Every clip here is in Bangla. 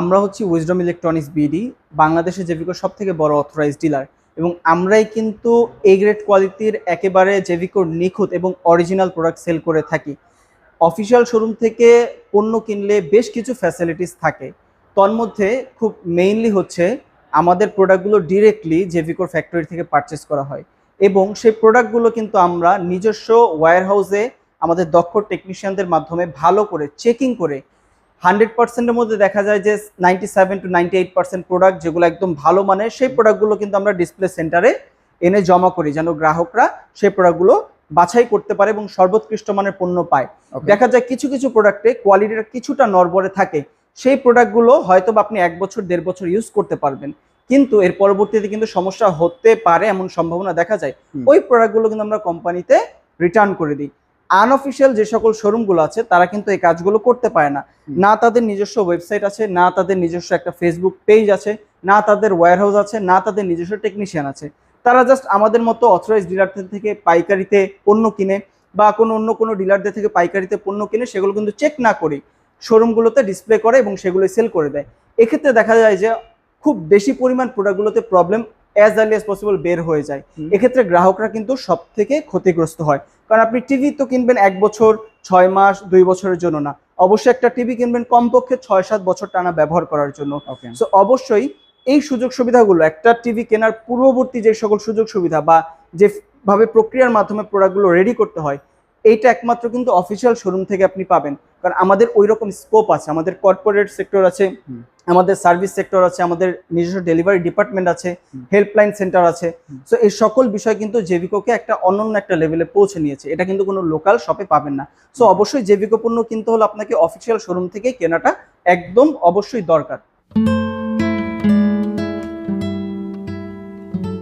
আমরা হচ্ছি উইজডম ইলেকট্রনিক্স বিডি বাংলাদেশে জেভিকোর সব থেকে বড় অথরাইজ ডিলার এবং আমরাই কিন্তু এ গ্রেড কোয়ালিটির একেবারে জেভিকোর নিখুঁত এবং অরিজিনাল প্রোডাক্ট সেল করে থাকি। অফিসিয়াল শোরুম থেকে পণ্য কিনলে বেশ কিছু ফ্যাসিলিটিস থাকে। তন্মধ্যে খুব মেইনলি হচ্ছে আমাদের প্রোডাক্টগুলো ডিরেক্টলি জেভিকোর ফ্যাক্টরি থেকে পারচেস করা হয়। এবং সেই প্রোডাক্টগুলো কিন্তু আমরা নিজস্ব ওয়্যার হাউসে আমাদের দক্ষ টেকনিশিয়ানদের মাধ্যমে ভালো করে চেকিং করে হান্ড্রেড পার্সেন্টের মধ্যে দেখা যায় যে ninety seven to ninety eight percent product যেগুলো একদম ভালো মানের সেই প্রোডাক্টগুলো কিন্তু আমরা ডিসপ্লে সেন্টারে এনে জমা করি যেন গ্রাহকরা সেই প্রোডাক্টগুলো বাছাই করতে পারে এবং সর্বোৎকৃষ্ট মানের পণ্য পায়। দেখা যায় কিছু কিছু প্রোডাক্টে কোয়ালিটিটা কিছুটা নরবরে থাকে সেই প্রোডাক্টগুলো হয়তো বা আপনি এক বছর দেড় বছর ইউজ করতে পারবেন। কিন্তু এর পরবর্তীতে কিন্তু সমস্যা হতে পারে এমন সম্ভাবনা দেখা যায়। ওই প্রোডাক্টগুলো কিন্তু আমরা কোম্পানিতে রিটার্ন করে দিই। আনঅফিসিয়াল যে সকল শোরুমগুলো আছে তারা কিন্তু এই কাজগুলো করতে পারে না। না তাদের নিজস্ব ওয়েবসাইট আছে না তাদের নিজস্ব একটা ফেসবুক পেজ আছে না তাদের ওয়্যারহাউস আছে না তাদের নিজস্ব টেকনিশিয়ান আছে। তারা জাস্ট আমাদের মতো অথরাইজ ডিলারদের থেকে পাইকারিতে পণ্য কিনে বা কোনো অন্য কোনো ডিলারদের থেকে পাইকারিতে পণ্য কিনে সেগুলো কিন্তু চেক না করি শোরুমগুলোতে ডিসপ্লে করে এবং সেগুলো সেল করে দেয়। এক্ষেত্রে দেখা যায় যে খুব বেশি পরিমাণ প্রোডাক্টগুলোতে problem as early as possible বের হয়ে যায়। এক্ষেত্রে গ্রাহকরা কিন্তু সব থেকে ক্ষতিগ্রস্ত হয়। কারণ আপনি টিভি তো কিনবেন এক বছর ছয় মাস দুই বছরের জন্য না। অবশ্যই একটা টিভি কিনবেন কমপক্ষে ছয় সাত বছর টানা ব্যবহার করার জন্য। সো অবশ্যই এই সুযোগ সুবিধাগুলো একটা টিভি কেনার পূর্ববর্তী যে সকল সুযোগ সুবিধা বা যেভাবে প্রক্রিয়ার মাধ্যমে প্রোডাক্টগুলো রেডি করতে হয় এইটা একমাত্র কিন্তু অফিসিয়াল শোরুম থেকে আপনি পাবেন। কারণ আমাদের ওই রকম স্কোপ আছে আমাদের কর্পোরেট সেক্টর আছে আমাদের সার্ভিস সেক্টর আছে আমাদের নিজস্ব ডেলিভারি ডিপার্টমেন্ট আছে হেল্পলাইন সেন্টার আছে। সো এই সকল বিষয় কিন্তু জেভিকোকে একটা অনন্য একটা লেভেলে পৌঁছে নিয়েছে। এটা কিন্তু কোনো লোকাল শপে পাবেন না। সো অবশ্যই জেভিকো পণ্য কিন্তু হলে আপনাকে অফিসিয়াল শোরুম থেকে কেনাটা একদম অবশ্যই দরকার।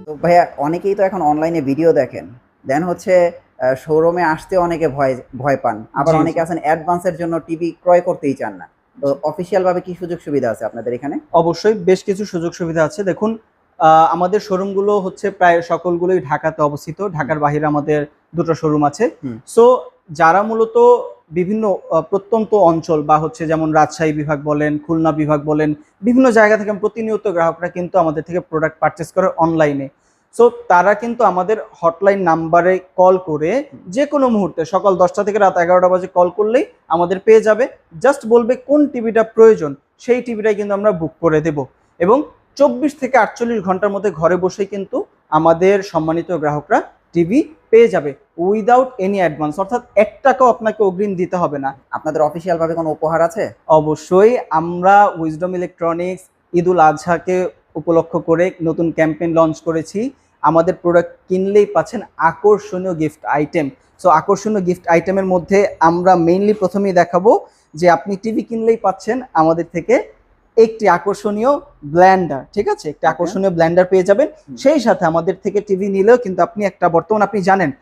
তো ভাইয়া অনেকেই তো এখন অনলাইনে ভিডিও দেখেন। দেন হচ্ছে শোরুমে আসতে অনেকে ভয় ভয় পান। আবার। অনেকে আছেন অ্যাডভান্সের জন্য টিভি ক্রয় করতেই চান না। তো অফিসিয়াল ভাবে কি সুযোগ সুবিধা আছে আপনাদের এখানে? অবশ্যই বেশ কিছু সুযোগ সুবিধা আছে। দেখুন আমাদের শোরুমগুলো হচ্ছে প্রায় সকলগুলোই ঢাকাতে অবস্থিত। ঢাকার বাহিরে আমাদের দুটো শোরুম আছে। সো যারা মূলত বিভিন্ন প্রত্যন্ত অঞ্চল বা হচ্ছে যেমন রাজশাহী বিভাগ বলেন খুলনা বিভাগ বলেন বিভিন্ন জায়গা থেকে প্রতিনিয়ত গ্রাহকরা কিন্তু আমাদের থেকে প্রোডাক্ট পারচেস করে অনলাইনে সো তারা কিন্তু আমাদের হটলাইন নাম্বারে কল করে যে কোনো মুহূর্তে সকাল দশটা থেকে রাত এগারোটা বাজে কল করলেই আমাদের পেয়ে যাবে। জাস্ট বলবে কোন টিভিটা প্রয়োজন সেই টিভিটাই কিন্তু আমরা বুক করে দেব। এবং চব্বিশ থেকে আটচল্লিশ ঘণ্টার মধ্যে ঘরে বসেই কিন্তু আমাদের সম্মানিত গ্রাহকরা টিভি পেয়ে যাবে উইদাউট এনি অ্যাডভান্স অর্থাৎ এক টাকাও আপনাকে অগ্রিম দিতে হবে না। আপনাদের অফিসিয়ালভাবে কোনো উপহার আছে? অবশ্যই আমরা উইজডম ইলেকট্রনিক্স ঈদুল আজহাকে উপলক্ষ করে নতুন ক্যাম্পেইন লঞ্চ করেছি। আমাদের প্রোডাক্ট কিনলেই পাচ্ছেন আকর্ষণীয় গিফট আইটেম সো আকর্ষণীয় গিফট আইটেমের মধ্যে আমরা মেইনলি প্রথমেই দেখাবো যে আপনি টিভি কিনলেই পাচ্ছেন আমাদের থেকে একটি আকর্ষণীয় ব্ল্যান্ডার ঠিক আছে? একটি আকর্ষণীয় ব্ল্যান্ডার পেয়ে যাবেন। সেই সাথে আমাদের থেকে টিভি নিলেও কিন্তু আপনি একটা বর্তমান আপনি জানেন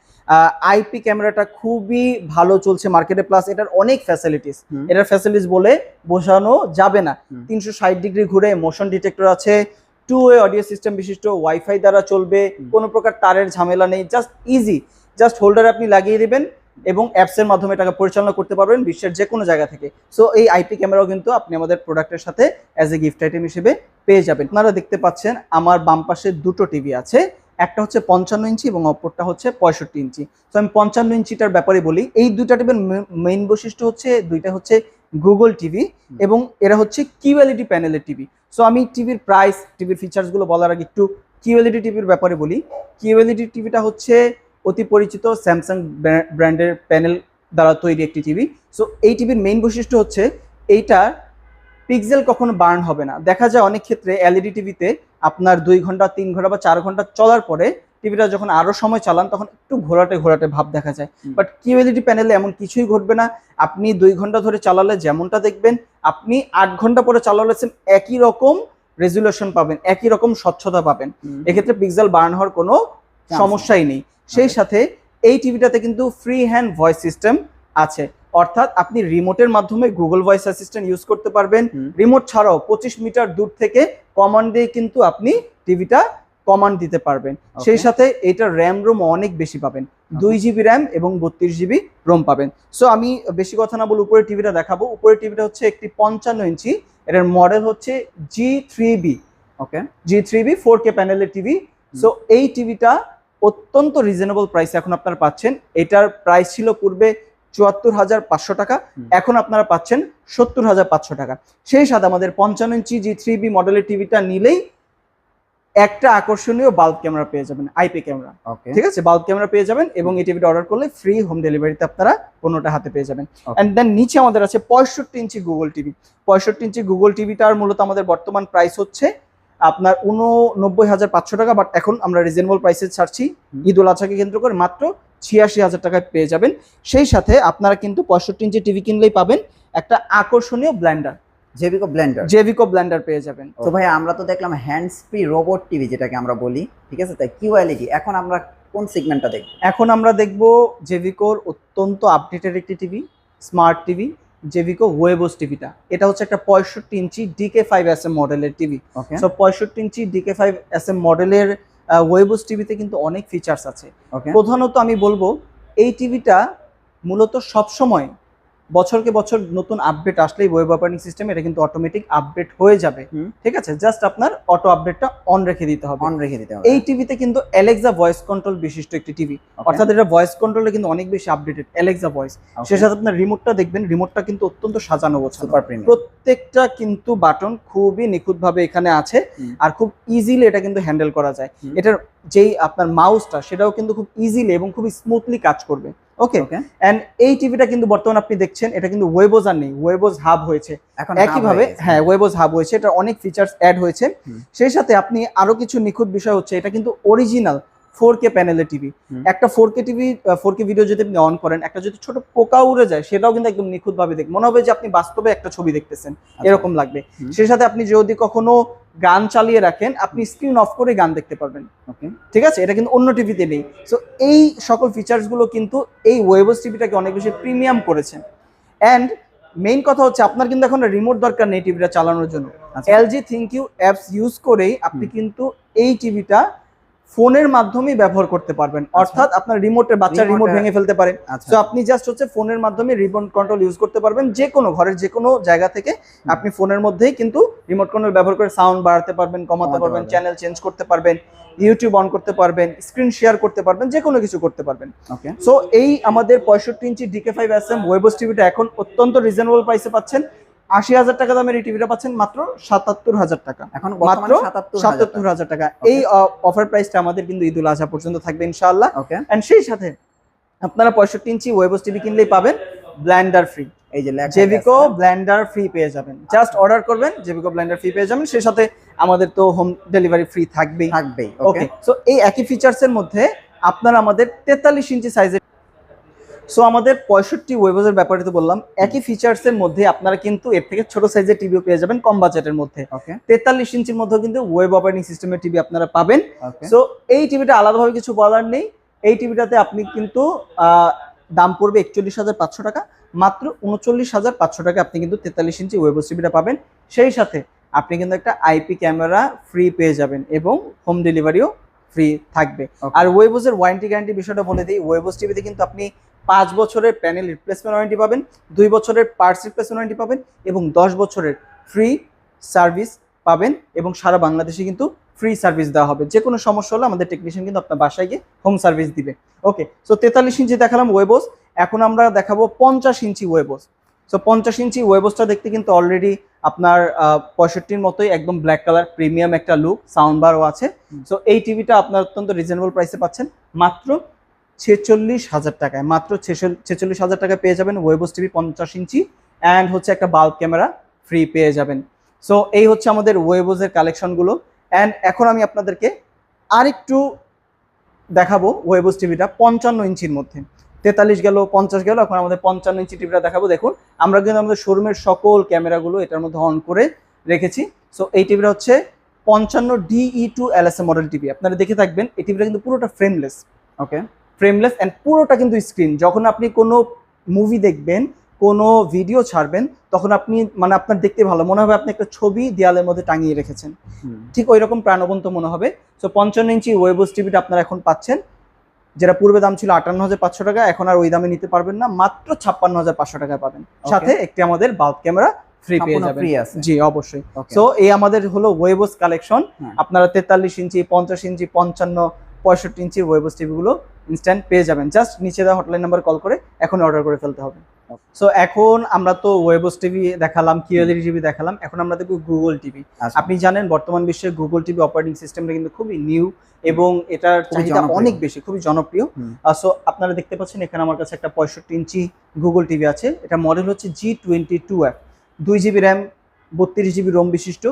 আইপি ক্যামেরাটা খুবই ভালো চলছে মার্কেটে প্লাস এটার অনেক ফ্যাসিলিটিস এটার ফ্যাসিলিটিস বলে বোঝানো যাবে না। তিনশো ষাট ডিগ্রি ঘুরে মোশন ডিটেক্টর আছে টু ওয়ে অডিও সিস্টেম বিশিষ্ট ওয়াইফাই দ্বারা চলবে কোনো প্রকার তারের ঝামেলা নেই জাস্ট ইজি জাস্ট হোল্ডার আপনি লাগিয়ে দিবেন এবং অ্যাপসের মাধ্যমে এটাকে পরিচালনা করতে পারবেন বিশ্বের যে কোনো জায়গা থেকে। সো এই আইপি ক্যামেরাও কিন্তু আপনি আমাদের প্রোডাক্টের সাথে অ্যাজ এ গিফট আইটেম হিসেবে পেয়ে যাবেন। আপনারা দেখতে পাচ্ছেন আমার বাম পাশে দুটো টিভি আছে একটা হচ্ছে পঞ্চান্ন ইঞ্চি এবং অপরটা হচ্ছে পঁয়ষট্টি ইঞ্চি। তো আমি পঞ্চান্ন ইঞ্চিটার ব্যাপারে বলি এই দুইটা টিভির মেইন বৈশিষ্ট্য হচ্ছে দুইটা হচ্ছে গুগল টিভি এবং এরা হচ্ছে কিউএলইডি প্যানেলের টিভি সো আমি টিভির প্রাইস টিভির ফিচার্সগুলো বলার আগে একটু কিউএলইডি টিভির ব্যাপারে বলি। কিউএলইডি টিভিটা হচ্ছে অতি পরিচিত স্যামসাং ব্র্যান্ডের প্যানেল দ্বারা তৈরি একটি টিভি সো এই টিভির মেইন বৈশিষ্ট্য হচ্ছে এইটার পিক্সেল কখনো বার্ন হবে না। দেখা যায় অনেক ক্ষেত্রে এলইডি টিভিতে আপনার দুই ঘণ্টা তিন ঘণ্টা বা চার ঘণ্টা চলার পরে টিভিটা যখন আরও সময় চালান তখন একটু ঘোরাটে ঘোরাটে ভাব দেখা যায়। বাট কিউএলইডি প্যানেলে এমন কিছুই ঘটবে না। আপনি দুই ঘণ্টা ধরে চালালে যেমনটা দেখবেন আপনি আট ঘণ্টা পরে চালালে একই রকম রেজুলেশন পাবেন একই রকম স্বচ্ছতা পাবেন। এক্ষেত্রে পিক্সেল বার্ন হওয়ার কোনো সমস্যাই নেই। সেই সাথে এই টিভিটাতে কিন্তু ফ্রি হ্যান্ড ভয়েস সিস্টেম আছে। অর্থাৎ আপনি রিমোটের মাধ্যমে গুগল ভয়েস অ্যাসিস্ট্যান্ট ইউজ করতে পারবেন। রিমোট ছাড়াও পঁচিশ মিটার দূর থেকে কমান্ড দিয়ে কিন্তু আপনি টিভিটা কমান্ড দিতে পারবেন। সেই সাথে এটার র্যাম রোম অনেক বেশি পাবেন। দুই জিবি র্যাম এবং বত্রিশ জিবি রোম পাবেন। সো আমি বেশি কথা না বলে উপরে টিভিটা দেখাবো। উপরে টিভিটা হচ্ছে একটি পঞ্চান্ন ইঞ্চি। এটার মডেল হচ্ছে G three B okay G three B four K প্যানেলের টিভি সো এই টিভিটা অত্যন্ত রিজনেবল প্রাইসে এখন আপনারা পাচ্ছেন। এটার প্রাইস ছিল পূর্বে চুয়াত্তর হাজার পাঁচশো টাকা। এখন আপনারা পাচ্ছেন সত্তর হাজার পাঁচশো টাকা। সেই সাথে আমাদের পঞ্চান্ন ইঞ্চি জি থ্রি বি মডেলের টিভিটা নিলেই একটা আকর্ষণীয় বাল্ব ক্যামেরা পেয়ে যাবেন আইপি ক্যামেরা ঠিক আছে? বাল্ব ক্যামেরা পেয়ে যাবেন এবং এই টিভিটা অর্ডার করলে ফ্রি হোম ডেলিভারিতে আপনারা পণ্যটা হাতে পেয়ে যাবেন। অ্যান্ড দেন নিচে আমাদের আছে পঁয়ষট্টি ইঞ্চি গুগল টিভি পঁয়ষট্টি ইঞ্চি গুগল টিভিটার মূলত আমাদের বর্তমান প্রাইস হচ্ছে আপনার উননব্বই হাজার পাঁচশো টাকা বাট এখন আমরা রিজনেবল প্রাইসে ছাড়ছি। ঈদ উল আজহাকে কেন্দ্র করে মাত্র ছিয়াশি হাজার টাকায় পেয়ে যাবেন। সেই সাথে আপনারা কিন্তু পঁয়ষট্টি ইঞ্চি টিভি কিনলেই পাবেন একটা আকর্ষণীয় blender Jvco blender Jvco blender পেয়ে যাবেন। তো ভাই আমরা তো দেখলাম হ্যান্ডস ফ্রি রোবট টিভি যেটাকে আমরা বলি ঠিক আছে? তাই কিউএলইডি এখন আমরা কোন সেগমেন্টটা দেখব? এখন আমরা দেখব জেভিকোর অত্যন্ত আপডেটেড একটি TV smart TV Jvco webOS টিভিটা এটা হচ্ছে একটা পঁয়ষট্টি inch DK five S M মডেলের টিভি সো পঁয়ষট্টি inch DK five S M মডেলের ওয়েবোস টিভিতে কিন্তু অনেক ফিচার্স আছে। প্রধানত আমি বলব এই টিভিটা মূলত সবসময় বছরকে বছর নতুন আপডেট আসলেই ওয়েব অপারেটিং সিস্টেম এটা কিন্তু অটোমেটিক আপডেট হয়ে যাবে। ঠিক আছে? জাস্ট আপনার অটো আপডেটটা অন রেখে দিতে হবে। অন রেখে দিতে হবে। এই টিভিতে কিন্তু অ্যালেক্সা ভয়েস কন্ট্রোল বিশিষ্ট একটি টিভি অর্থাৎ এটা ভয়েস কন্ট্রোলে কিন্তু অনেক বেশি আপডেটেড অ্যালেক্সা ভয়েস সে সাথে আপনার রিমোটটা দেখবেন রিমোটটা কিন্তু অত্যন্ত সাজানো গোছানো সুপার প্রিমিয়াম প্রত্যেকটা কিন্তু বাটন খুবই নিখুঁতভাবে এখানে আছে আর খুব ইজিলি এটা কিন্তু হ্যান্ডেল করা যায়। এটার যেই আপনার মাউসটা সেটাও কিন্তু খুব ইজিলি এবং খুব স্মুথলি কাজ করবে। ওকে এন্ড এই টিভিটা কিন্তু বর্তমানে আপনি দেখছেন এটা কিন্তু ওয়েবোজ আর নেই ওয়েবোজ হাব হয়েছে। এখন একইভাবে হ্যাঁ ওয়েবোজ হাব হয়েছে এটা অনেক ফিচার্স অ্যাড হয়েছে। সেই সাথে আপনি আরও কিছু নিখুঁত বিষয় হচ্ছে এটা কিন্তু অরিজিনাল ফোর কে প্যানেলের টিভি একটা four K TV four K video যদি আপনি অন করেন একটা যদি ছোট পোকা উড়ে যায় সেটাও কিন্তু একদম নিখুঁত ভাবে দেখ মনে হবে যে আপনি বাস্তবে একটা ছবি দেখতেছেন এরকম লাগবে। সেই সাথে আপনি যদি কখনো গান চালিয়ে রাখেন আপনি স্ক্রিন অফ করে গান দেখতে পারবেন। ওকে ঠিক আছে? এটা কিন্তু অন্য টিভিতে নেই। সো এই সকল ফিচার্সগুলো কিন্তু এই ওয়েবস টিভিটাকে অনেক বেশি প্রিমিয়াম করেছে। অ্যান্ড মেইন কথা হচ্ছে আপনার কিন্তু এখন রিমোট দরকার নেই টিভিটা চালানোর জন্য। L G ThinQ apps use করেই আপনি কিন্তু এই টিভিটা ফোনের মাধ্যমেই ব্যবহার করতে পারবেন। অর্থাৎ আপনার রিমোটের বাচ্চা রিমোট ভেঙে ফেলতে পারে। আচ্ছা। তো আপনি জাস্ট হচ্ছে ফোনের মাধ্যমে রিমোট কন্ট্রোল ইউজ করতে পারবেন। যে কোনো ঘরের যে কোনো জায়গা থেকে আপনি ফোনের মধ্যেই কিন্তু রিমোট কন্ট্রোল ব্যবহার করে সাউন্ড বাড়াতে পারবেন কমাতে পারবেন পারবেন। চ্যানেল চেঞ্জ করতে পারবেন ইউটিউব অন করতে পারবেন স্ক্রিন শেয়ার করতে পারবেন যে কোনো কিছু করতে পারবেন। ওকে সো এই আমাদের পঁয়ষট্টি inch DK five S M webOS টিভিটা এখন অত্যন্ত রিজনেবল প্রাইসে পাচ্ছেন। আশি হাজার টাকা দামের এই টিভিটা পাচ্ছেন মাত্র সাতাত্তর হাজার টাকা। এখন মাত্র সাতাত্তর হাজার টাকা। এই অফার প্রাইসটা আমাদের কিন্তু ঈদুল আজহা পর্যন্ত থাকবে ইনশাআল্লাহ। এন্ড সেই সাথে আপনারা পঁয়ষট্টি ইঞ্চি ওয়েবস টিভি কিনলেই পাবেন ব্ল্যান্ডার ফ্রি এই যে জেভিকো ব্ল্যান্ডার ফ্রি পেয়ে যাবেন। জাস্ট অর্ডার করবেন জেভিকো ব্ল্যান্ডার ফ্রি পেয়ে যাবেন। সেই সাথে আমাদের তো হোম ডেলিভারি ফ্রি থাকবেই। থাকবেই ওকে সো এই একই ফিচার্স এর মধ্যে আপনারা আমাদের তেতাল্লিশ ইঞ্চি সাইজের সো আমাদের পঁয়ষট্টি ওয়েবসের ব্যাপারে তো বললাম একই ফিচার্স এর মধ্যে আপনারা কিন্তু এর থেকে ছোট সাইজের টিভিও পেয়ে যাবেন কম বাজেটের মধ্যে। ওকে তেতাল্লিশ ইঞ্চির মধ্যে কিন্তু ওয়েব অপারেটিং সিস্টেমের টিভি আপনারা পাবেন। সো এই টিভিটা আলাদাভাবে কিছু বলার নেই। এই টিভিটাতে আপনি কিন্তু দাম পড়বে একচল্লিশ হাজার পাঁচশো টাকা মাত্র উনচল্লিশ হাজার পাঁচশো টাকা আপনি কিন্তু তেতাল্লিশ ইঞ্চি ওয়েবস টিভিটা পাবেন। সেই সাথে আপনি কিন্তু একটা আইপি ক্যামেরা ফ্রি পেয়ে যাবেন এবং হোম ডেলিভারিও ফ্রি থাকবে। আর ওয়েবসের ওয়ারেন্টি গ্যারান্টি বিষয়টা বলে দিই ওয়েবস টিভিতে কিন্তু আপনি পাঁচ বছরের প্যানেল রিপ্লেসমেন্ট ওয়ারেন্টি পাবেন দুই বছরের পার্টস রিপ্লেসমেন্ট ওয়ারেন্টি পাবেন এবং দশ বছরের ফ্রি সার্ভিস পাবেন এবং সারা বাংলাদেশে কিন্তু ফ্রি সার্ভিস দেওয়া হবে। যে কোনো সমস্যা হলে আমাদের টেকনিশিয়ান কিন্তু আপনার বাসায় গিয়ে হোম সার্ভিস দিবে। ওকে সো তেতাল্লিশ ইঞ্চি দেখালাম ওয়েবস এখন আমরা দেখাবো পঞ্চাশ ইঞ্চি ওয়েবস সো পঞ্চাশ ইঞ্চি ওয়েবসটা দেখতে কিন্তু অলরেডি আপনার পঁয়ষট্টির মতোই একদম ব্ল্যাক কালার প্রিমিয়াম একটা লুক সাউন্ড বারও আছে। সো এই টিভিটা আপনার অত্যন্ত রিজনেবল প্রাইসে পাচ্ছেন। মাত্র ছেচল্লিশ হাজার টাকায়। মাত্র ছেচল্লিশ হাজার টাকায় পেয়ে যাবেন ওয়েবস টিভি পঞ্চাশ ইঞ্চি অ্যান্ড হচ্ছে একটা বাল্ব ক্যামেরা ফ্রি পেয়ে যাবেন। সো এই হচ্ছে আমাদের ওয়েবোজের কালেকশনগুলো অ্যান্ড এখন আমি আপনাদেরকে আরেকটু দেখাবো ওয়েবোস টিভিটা পঞ্চান্ন ইঞ্চির মধ্যে। তেতাল্লিশ গেল, পঞ্চাশ গেল, এখন আমাদের পঞ্চান্ন ইঞ্চি টিভিটা দেখাবো। দেখুন, আমরা কিন্তু আমাদের শোরুমের সকল ক্যামেরাগুলো এটার মধ্যে অন করে রেখেছি। সো এই টিভিটা হচ্ছে পঞ্চান্ন D E two L S A model TV আপনারা দেখে থাকবেন, এই টিভিটা কিন্তু পুরোটা ফ্রেমলেস ওকে ফ্রেমলেস অ্যান্ড পুরোটা কিন্তু স্ক্রিন যখন আপনি কোনো মুভি দেখবেন কোনো ভিডিও ছাড়বেন তখন আপনি মানে আপনার দেখতে ভালো। মনে হবে আপনি একটা ছবি দেয়ালের মধ্যে টাঙিয়ে রেখেছেন। ঠিক ওই রকম প্রাণবন্ত মনে হবে। সো পঞ্চান্ন ইঞ্চি ওয়েবস টিভিটা আপনারা এখন পাচ্ছেন। যেটা পূর্বে দাম ছিল আটান্ন হাজার পাঁচশো টাকা এখন আর ওই দামে নিতে পারবেন না। মাত্র ছাপ্পান্ন হাজার পাঁচশো টাকায় পাবেন। সাথে একটি আমাদের বাল্ব ক্যামেরা ফ্রি পেয়ে যাবেন। জি অবশ্যই। সো এই আমাদের হলো ওয়েবস কালেকশন। আপনারা তেতাল্লিশ ইঞ্চি পঞ্চাশ ইঞ্চি পঞ্চান্ন পঁয়ষট্টি ইঞ্চির ওয়েবস টিভিগুলো ইনস্ট্যান্ট পেয়ে যাবেন। জাস্ট নিচে দেওয়া হটলাইন নাম্বার কল করে এখন অর্ডার করে ফেলতে হবে। সো এখন আমরা তো ওয়েবস টিভি দেখালাম কিউএলইডি টিভি দেখালাম এখন আমরা দেখব গুগল টিভি আচ্ছা। আপনি জানেন বর্তমান বিশ্বে গুগল টিভি অপারেটিং সিস্টেমটা কিন্তু খুবই নিউ এবং এটার চাহিদা অনেক বেশি খুবই জনপ্রিয়। সো আপনারা দেখতে পাচ্ছেন এখানে আমার কাছে একটা পঁয়ষট্টি ইঞ্চি গুগল টিভি আছে। এটা মডেল হচ্ছে জি টোয়েন্টি টু অ্যাপ দুই জিবি র্যাম বত্রিশ জিবি রোম বিশিষ্ট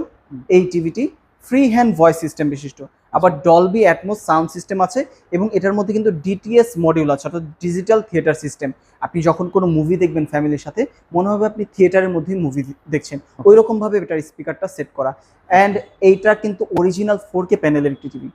এই টিভিটি ফ্রি হ্যান্ড ভয়েস সিস্টেম বিশিষ্ট। আবার ডলবি অ্যাটমোস সাউন্ড সিস্টেম আছে এবং এটার মধ্যে কিন্তু ডিটিএস মডিউল আছে অর্থাৎ ডিজিটাল থিয়েটার সিস্টেম আপনি যখন কোনো মুভি দেখবেন ফ্যামিলির সাথে মনে হবে আপনি থিয়েটারের মধ্যে মুভি দেখছেন। ওই রকমভাবে এটার স্পিকারটা সেট করা। অ্যান্ড এইটা কিন্তু অরিজিনাল ফোর কে প্যানেলের একটি টিভি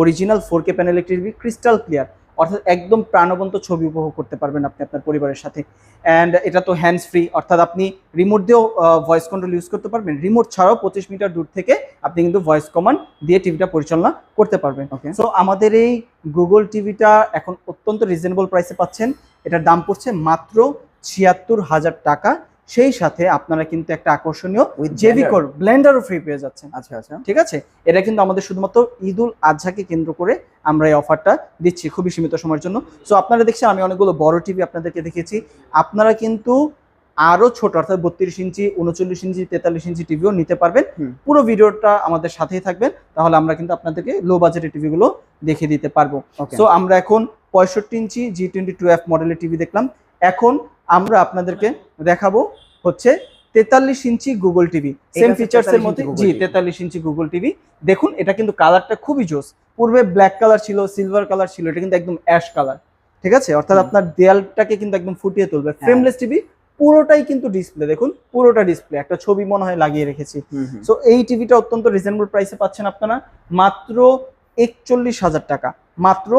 অরিজিনাল ফোর কে প্যানেলের একটি টিভি ক্রিস্টাল ক্লিয়ার অর্থাৎ একদম প্রাণবন্ত ছবি উপভোগ করতে পারবেন আপনি আপনার পরিবারের সাথে। অ্যান্ড এটা তো হ্যান্ডস ফ্রি অর্থাৎ আপনি রিমোট দিয়েও ভয়েস কন্ট্রোল ইউজ করতে পারবেন। রিমোট ছাড়াও পঁচিশ মিটার দূর থেকে আপনি কিন্তু ভয়েস কমান্ড দিয়ে টিভিটা পরিচালনা করতে পারবেন। ওকে সো আমাদের এই গুগল টিভিটা এখন অত্যন্ত রিজনেবল প্রাইসে পাচ্ছেন। এটার দাম পড়ছে মাত্র ছিয়াত্তর হাজার টাকা। সেই সাথে আপনারা কিন্তু একটা আকর্ষণীয় With জেভি blender? কোর ব্লেন্ডারও ফ্রি পেয়ে যাচ্ছেন। আচ্ছা আচ্ছা। ঠিক আছে? এটা কিন্তু আমাদের শুধুমাত্র ঈদুল আজহাকে কেন্দ্র করে আমরা এই অফারটা দিচ্ছি খুবই সীমিত সময়ের জন্য। সো আপনারা দেখছেন আমি অনেকগুলো বড় টিভি আপনাদেরকে দেখিয়েছি। আপনারা কিন্তু আরও ছোট অর্থাৎ বত্রিশ ইঞ্চি উনচল্লিশ ইঞ্চি তেতাল্লিশ ইঞ্চি টিভিও নিতে পারবেন। পুরো ভিডিওটা আমাদের সাথেই থাকবেন তাহলে আমরা কিন্তু আপনাদেরকে লো বাজেটের টিভিগুলো দেখিয়ে দিতে পারব। সো আমরা এখন পঁয়ষট্টি inch G twenty two F মডেলের টিভি দেখলাম। এখন আমরা আপনাদেরকে দেখাবো হচ্ছে তেতাল্লিশ inch Google TV same features এর মধ্যে জি তেতাল্লিশ ইঞ্চি গুগল টিভি দেখুন এটা কিন্তু কালারটা খুবই জোস। পূর্বে ব্ল্যাক কালার ছিল সিলভার কালার ছিল এটা কিন্তু একদম অ্যাশ কালার ঠিক আছে? অর্থাৎ আপনার দেয়ালটাকে কিন্তু একদম ফুটিয়ে তুলবে। হ্যাঁ। ফ্রেমলেস টিভি পুরোটাই কিন্তু ডিসপ্লে দেখুন পুরোটা ডিসপ্লে একটা ছবি মনে হয় লাগিয়ে রেখেছি। সো এই টিভিটা অত্যন্ত রিজনেবল প্রাইসে পাচ্ছেন আপনারা। মাত্র একচল্লিশ হাজার টাকা। মাত্র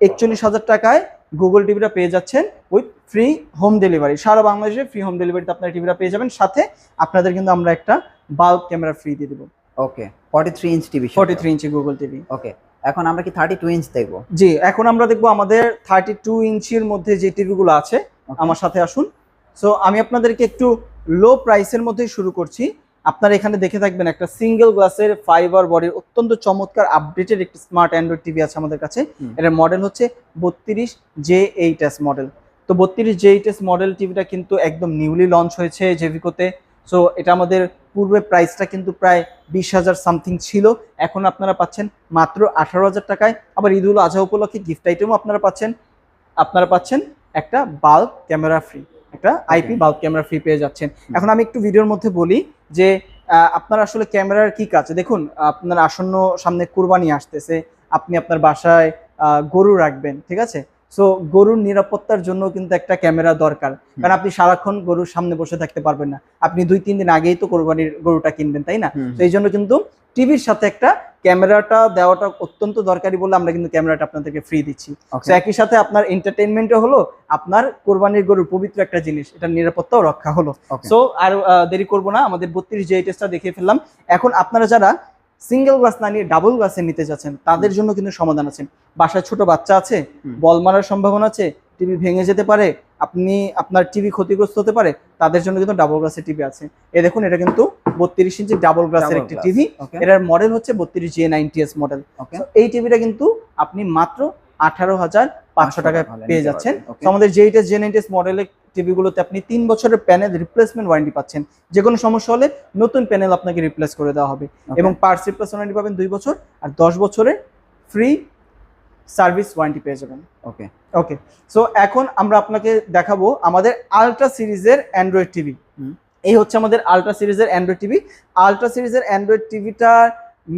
একচল্লিশ হাজার টাকায় গুগল টিভিটা পেয়ে যাচ্ছেন উইথ ফ্রি হোম ডেলিভারি সারা বাংলাদেশে ফ্রি হোম ডেলিভারিতে আপনার টিভিটা পেয়ে যাবেন। সাথে আপনাদের কিন্তু আমরা একটা বাল্ব ক্যামেরা ফ্রি দিয়ে দেবো। Okay forty three inch TV forty three inch Google TV okay এখন আমরা কি থার্টি টু ইঞ্চ দেখব? জি এখন আমরা দেখব আমাদের থার্টি টু ইঞ্চির মধ্যে যে টিভিগুলো আছে আমার সাথে আসুন। সো আমি আপনাদেরকে একটু লো প্রাইসের মধ্যেই শুরু করছি। আপনারা এখানে দেখে থাকবেন একটা সিঙ্গেল গ্লাসের ফাইবার বডির অত্যন্ত চমৎকার আপডেটেড একটি স্মার্ট অ্যান্ড্রয়েড টিভি আছে আমাদের কাছে। এটার মডেল হচ্ছে বত্রিশ জে এইট এস মডেল তো বত্রিশ জে এইট এস মডেল টিভিটা কিন্তু একদম নিউলি লঞ্চ হয়েছে জেভিকোতে সো এটা আমাদের পূর্বে প্রাইসটা কিন্তু প্রায় বিশ হাজার সামথিং ছিল। এখন আপনারা পাচ্ছেন মাত্র আঠারো হাজার টাকায়। আবার ঈদুল আজহা উপলক্ষে গিফট আইটেমও আপনারা পাচ্ছেন। আপনারা পাচ্ছেন একটা বাল্ব ক্যামেরা ফ্রি একটা আইপি বাল্ব ক্যামেরা ফ্রি পেয়ে যাচ্ছেন। এখন আমি একটু ভিডিওর মধ্যে বলি যে আপনার আসলে ক্যামেরার কি কাজ? দেখুন আপনার আসন্ন সামনে কুরবানি আসতেছে আপনি আপনার বাসায় আহ, গরু রাখবেন ঠিক আছে? সো গরুর নিরাপত্তার জন্য কিন্তু একটা ক্যামেরা দরকার। কারণ আপনি সারাক্ষণ গরুর সামনে বসে থাকতে পারবেন না। আপনি দুই তিন দিন আগেই তো কোরবানির গরুটা কিনবেন তাই না? তো এই জন্য কিন্তু টিভির সাথে একটা ক্যামেরাটা দেওয়াটা অত্যন্ত দরকারি বলে আমরা কিন্তু ক্যামেরাটা আপনাদেরকে ফ্রি দিচ্ছি. তো একই সাথে আপনার এন্টারটেনমেন্টও হলো আপনার কোরবানির গরুর পবিত্র একটা জিনিস এটার নিরাপত্তাও রক্ষা হলো। সো আর দেরি করব না আমাদের বত্রিশ যে টেস্টটা দেখিয়ে ফেললাম। এখন আপনারা যারা সিঙ্গেল গ্লাস না নিয়ে ডাবল গ্লাসে নিতে যাচ্ছেন তাদের জন্য কিন্তু সমাধান আছে। বাসায় ছোট বাচ্চা আছে বল মারার সম্ভাবনা আছে টিভি ভেঙে যেতে পারে আপনি আপনার টিভি ক্ষতিগ্রস্ত হতে পারে তাদের জন্য কিন্তু ডাবল গ্লাসের টিভি আছে। এ দেখুন এটা কিন্তু বত্রিশ ইঞ্চি ডাবল গ্লাসের একটি টিভি। এটার মডেল হচ্ছে বত্রিশ জে নাইনটি এস মডেল এই টিভিটা কিন্তু আপনি মাত্র আঠারো হাজার পাঁচশো টাকায় টাকা পেয়ে যাচ্ছেন। আমাদের okay. তো আমাদের যেইটা জেনেটিস মডেলের টিভিগুলোতে আপনি তিন বছরের প্যানেল রিপ্লেসমেন্ট ওয়ারেন্টি পাচ্ছেন। যে কোনো সমস্যা হলে নতুন প্যানেল আপনাকে রিপ্লেস করে দেওয়া হবে। এবং পার্টস রিপ্লেস ওয়ারেন্টি পাবেন দুই বছর আর দশ বছরের ফ্রি সার্ভিস ওয়ারেন্টি পেয়ে যাবেন। ওকে। ওকে সো এখন আমরা আপনাকে দেখাবো আমাদের আলট্রা সিরিজের অ্যান্ড্রয়েড টিভি। এই হচ্ছে আমাদের আলট্রা সিরিজের অ্যান্ড্রয়েড টিভি। আলট্রা সিরিজের অ্যান্ড্রয়েড টিভিটার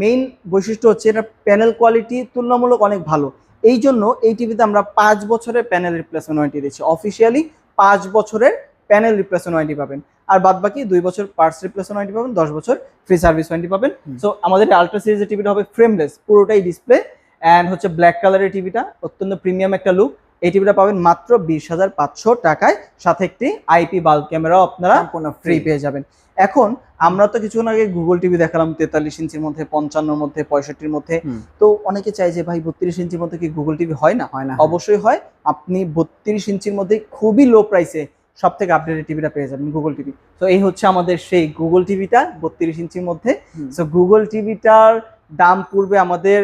মেইন বৈশিষ্ট্য হচ্ছে এটা প্যানেল কোয়ালিটি তুলনামূলক অনেক ভালো। এই জন্য এই টিভিতে আমরা পাঁচ বছরের প্যানেল রিপ্লেসমেন্ট ওয়ারেন্টি দিচ্ছি অফিসিয়ালি পাঁচ বছরের প্যানেল রিপ্লেসমেন্ট ওয়ারেন্টি পাবেন। আর বাদ বাকি দুই বছর পার্টস রিপ্লেসমেন্ট ওয়ারেন্টি পাবেন দশ বছর ফ্রি সার্ভিস ওয়ারেন্টি পাবেন। সো আমাদের আলট্রা সিরিজের টিভিটা হবে ফ্রেমলেস পুরোটাই ডিসপ্লে অ্যান্ড হচ্ছে ব্ল্যাক কালারের টিভিটা অত্যন্ত প্রিমিয়াম একটা লুক এই টিভিটা পাবেন মাত্র বিশ হাজার পাঁচশো টাকায়। সাথে একটি আইপি বাল্ব ক্যামেরাও আপনারা ফ্রি পেয়ে যাবেন। এখন আমরা তো কিছুক্ষণ আগে গুগল টিভি দেখালাম তেতাল্লিশ ইঞ্চির মধ্যে পঞ্চান্নর মধ্যে পঁয়ষট্টির মধ্যে। তো অনেকে চাই যে ভাই বত্রিশ ইঞ্চির মধ্যে কি গুগল টিভি হয় না? হয় না। অবশ্যই হয়। আপনি বত্রিশ ইঞ্চির মধ্যে খুবই লো প্রাইসে সব থেকে আপডেটেড টিভিটা পেয়ে যাবেন গুগল টিভি তো এই হচ্ছে আমাদের সেই গুগল টিভিটা বত্রিশ ইঞ্চির মধ্যে। সো গুগল টিভিটার দাম পূর্বে আমাদের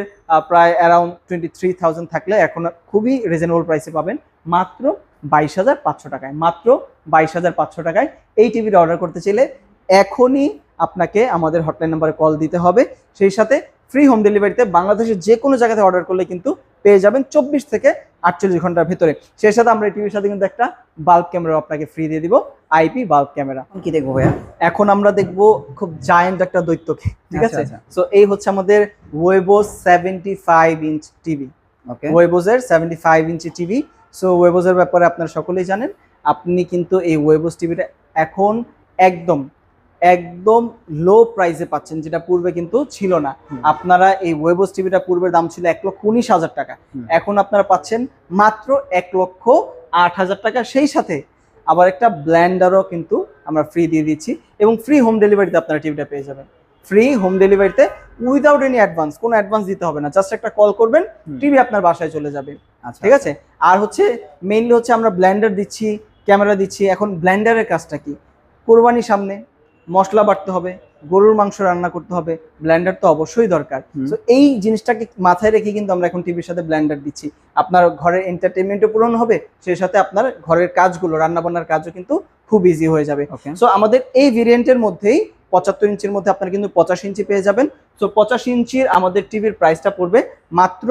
প্রায় অ্যারাউন্ড টোয়েন্টি থ্রি থাউজেন্ড থাকলে এখন খুবই রিজনেবল প্রাইসে পাবেন। মাত্র বাইশ হাজার পাঁচশো টাকায়। মাত্র বাইশ হাজার পাঁচশো টাকায় এই টিভিটা অর্ডার করতে চাইলে এখনই আপনাকে আমাদের হটলাইন নাম্বারে কল দিতে হবে। সেই সাথে ফ্রি হোম ডেলিভারিতে বাংলাদেশের যে কোনো জায়গাতে অর্ডার করলে কিন্তু পেয়ে যাবেন চব্বিশ থেকে আটচল্লিশ ঘণ্টার ভিতরে। সেই সাথে আমরা টিভির সাথে কিন্তু একটা বাল্ব ক্যামেরা আপনাকে ফ্রি দিয়ে দিব আইপি বাল্ব ক্যামেরা কি দেখব ভাইয়া? এখন আমরা দেখব খুব জায়েন্ট একটা দৈত্যকে ঠিক আচ্ছা, আছে? আচ্ছা। সো এই হচ্ছে আমাদের webOS seventy five inch TV okay ওয়েবোজের seventy five inch TV so ওয়েবোজের ব্যাপারে আপনারা সকলেই জানেন আপনি কিন্তু এই ওয়েবোজ টিভিটা এখন একদম একদম লো প্রাইসে পাচ্ছেন যেটা পূর্বে কিন্তু ছিল না। আপনারা এই ওয়েবোজ টিভিটা পূর্বের দাম ছিল এক লক্ষ উনিশ হাজার টাকা। এখন আপনারা পাচ্ছেন মাত্র এক লক্ষ আট হাজার টাকা। সেই সাথে আবার একটা ব্ল্যান্ডারও কিন্তু আমরা ফ্রি দিয়ে দিচ্ছি এবং ফ্রি হোম ডেলিভারিতে আপনারা টিভিটা পেয়ে যাবেন। ফ্রি হোম ডেলিভারিতে উইদাউট এনি অ্যাডভান্স কোনো অ্যাডভান্স দিতে হবে না। জাস্ট একটা কল করবেন টিভি আপনার বাসায় চলে যাবে। আচ্ছা ঠিক আছে? আর হচ্ছে মেইনলি হচ্ছে আমরা ব্ল্যান্ডার দিচ্ছি ক্যামেরা দিচ্ছি। এখন ব্ল্যান্ডারের কাজটা কি? কোরবানির সামনে মশলা বাটতে হবে গরুর মাংস রান্না করতে হবে ব্ল্যান্ডার তো অবশ্যই দরকার। তো এই জিনিসটাকে মাথায় রেখে কিন্তু আমরা এখন টিভির সাথে ব্ল্যান্ডার দিচ্ছি। আপনার ঘরের এন্টারটেনমেন্টও পূরণ হবে সেই সাথে আপনার ঘরের কাজগুলো রান্নাবান্নার কাজও কিন্তু খুব ইজি হয়ে যাবে। সো আমাদের এই ভেরিয়েন্টের মধ্যেই পঁচাত্তর ইঞ্চির মধ্যে আপনারা কিন্তু পঁচাশি ইঞ্চি পেয়ে যাবেন। সো পঁচাশি ইঞ্চির আমাদের টিভির প্রাইসটা পড়বে মাত্র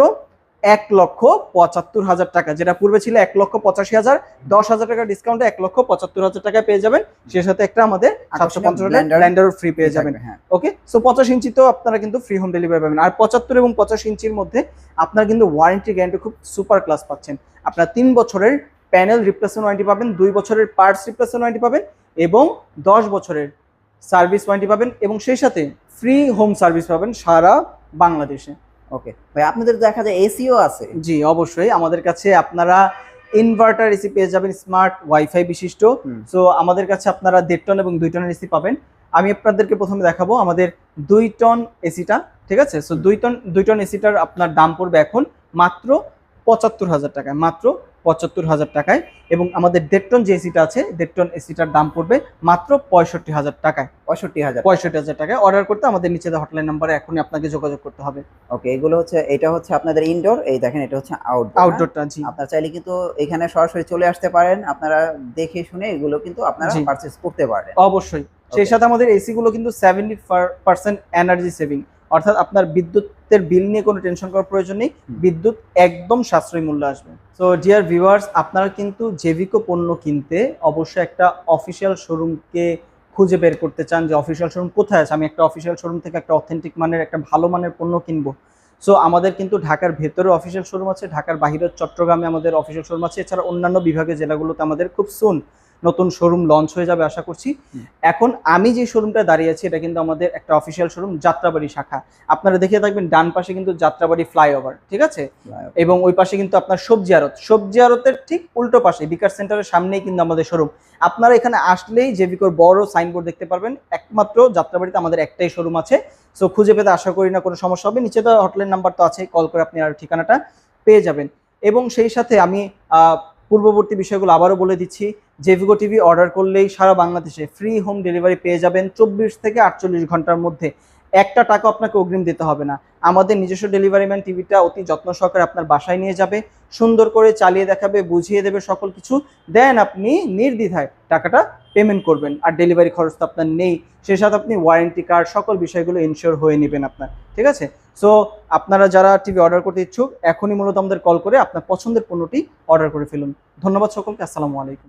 এক লক্ষ পঁচাত্তর হাজার টাকা যেটা পূর্বে ছিল এক লক্ষ পঁচাশি হাজার দশ হাজার টাকা ডিসকাউন্টে এক লক্ষ পঁচাত্তর হাজার টাকায় পেয়ে যাবেন। সে সাথে একটা আমাদের সাতশো পঞ্চাশ ব্ল্যান্ডারও ফ্রি পেয়ে যাবেন। হ্যাঁ। ওকে সো পঁচাশি ইঞ্চিতেও আপনারা কিন্তু ফ্রি হোম ডেলিভারি পাবেন। আর পঁচাত্তর এবং পঁচাশি ইঞ্চির মধ্যে আপনারা কিন্তু ওয়ারেন্টি গ্যারান্টি খুব সুপার ক্লাস পাচ্ছেন। আপনার তিন বছরের প্যানেল রিপ্লেসমেন্ট ওয়ারেন্টি পাবেন দুই বছরের পার্টস রিপ্লেসমেন্ট ওয়ারেন্টি পাবেন এবং দশ বছরের সার্ভিস ওয়ারেন্টি পাবেন এবং সেই সাথে ফ্রি হোম সার্ভিস পাবেন সারা বাংলাদেশে। ওকে। ভাই আপনাদের দেখা যায় এসিও আছে? জি অবশ্যই। আমাদের কাছে আপনারা ইনভার্টার এসি পেয়ে যাবেন স্মার্ট ওয়াইফাই বিশিষ্ট। সো আমাদের কাছে আপনারা দেড় টন এবং দুই টনের এসি পাবেন। আমি আপনাদেরকে প্রথমে দেখাবো আমাদের দুই টন এসিটা ঠিক আছে? সো দুই টন দুই টন এসিটার আপনার দাম পড়বে এখন মাত্র পঁচাত্তর হাজার টাকায় মাত্র পঁচাত্তর হাজার টাকায়। এবং আমাদের দেড়টন যে এসিটা আছে দেড়টন এসিটার দাম পড়বে মাত্র পঁয়ষট্টি হাজার টাকায়। পঁয়ষট্টি হাজার পঁয়ষট্টি হাজার টাকায় অর্ডার করতে আমাদের নিচে হটলাইন নাম্বারে এখনই আপনাকে যোগাযোগ করতে হবে। ওকে এগুলো হচ্ছে এটা হচ্ছে আপনাদের ইনডোর এই দেখেন এটা হচ্ছে আউটডোর আউটডোরটা জি। আপনারা চাইলে কিন্তু এখানে সরাসরি চলে আসতে পারেন আপনারা দেখে শুনে এগুলো কিন্তু আপনারা জি। পারচেজ করতে পারেন অবশ্যই। সেই সাথে আমাদের এসি গুলো কিন্তু সেভেন্টি পার্সেন্ট এনার্জি সেভিং অর্থাৎ আপনার বিদ্যুতের বিল নিয়ে কোনো টেনশন করার প্রয়োজন নেই। বিদ্যুৎ একদম সাশ্রয়ী মূল্য আসবে। সো ডিয়ার ভিউয়ার্স আপনারা কিন্তু জেভিকো পণ্য কিনতে অবশ্যই একটা অফিসিয়াল শোরুমকে খুঁজে বের করতে চান যে অফিসিয়াল শোরুম কোথায় আছে। আমি একটা অফিসিয়াল শোরুম থেকে একটা অথেন্টিক মানের একটা ভালো মানের পণ্য কিনবো। সো আমাদের কিন্তু ঢাকার ভেতরে অফিসিয়াল শোরুম আছে ঢাকার বাহিরের চট্টগ্রামে আমাদের অফিসিয়াল শোরুম আছে। এছাড়া অন্যান্য বিভাগের জেলাগুলোতে আমাদের খুব সুন নতুন শোরুম লঞ্চ হয়ে যাবে আশা করছি। এখন আমি যে শোরুমটা দাঁড়িয়ে আছি এটা কিন্তু আমাদের একটা অফিসিয়াল শোরুম যাত্রাবাড়ি শাখা। আপনারা দেখে থাকবেন ডান পাশে কিন্তু যাত্রাবাড়ি ফ্লাইওভার ঠিক আছে? এবং ওই পাশে কিন্তু আপনার সবজি আড়ত। সবজি আড়তের ঠিক উল্টো পাশে বিকাশ সেন্টারের সামনেই কিন্তু আমাদের শোরুম আপনারা এখানে আসলেই জেভিকোর বড় সাইনবোর্ড দেখতে পারবেন একমাত্র যাত্রাবাড়িতে আমাদের একটাই শোরুম আছে। সো খুঁজে পেতে আশা করি না কোনো সমস্যা হবে। নিচে তো হটলাইন নাম্বার তো আছে কল করে আপনি আর ঠিকানাটা পেয়ে যাবেন। এবং সেই সাথে আমি পূর্ববর্তী বিষয়গুলো আবারও বলে দিচ্ছি। জেভিকো টিভি অর্ডার করলেই সারা বাংলাদেশে ফ্রি হোম ডেলিভারি পেয়ে যাবেন চব্বিশ থেকে আটচল্লিশ ঘণ্টার মধ্যে। একটা টাকা আপনাকে অগ্রিম দিতে হবে না। আমাদের নিজস্ব ডেলিভারি ম্যান টিভিটা অতি যত্ন সহকারে আপনার বাসায় নিয়ে যাবে, সুন্দর করে চালিয়ে দেখাবে, বুঝিয়ে দেবে সকল কিছু। দেন আপনি নির্দ্বিধায় টাকাটা পেমেন্ট করবেন। আর ডেলিভারি খরচ তো আপনার নেই। সেই সাথে আপনি ওয়ারেন্টি কার্ড সকল বিষয়গুলো ইনশিওর হয়ে নেবেন আপনার। ঠিক আছে? সো আপনারা যারা টিভি অর্ডার করতে ইচ্ছুক, এখনই মূলত আমাদের কল করে আপনার পছন্দের পণ্যটি অর্ডার করে ফেলুন। ধন্যবাদ সকলকে, আসসালামু আলাইকুম।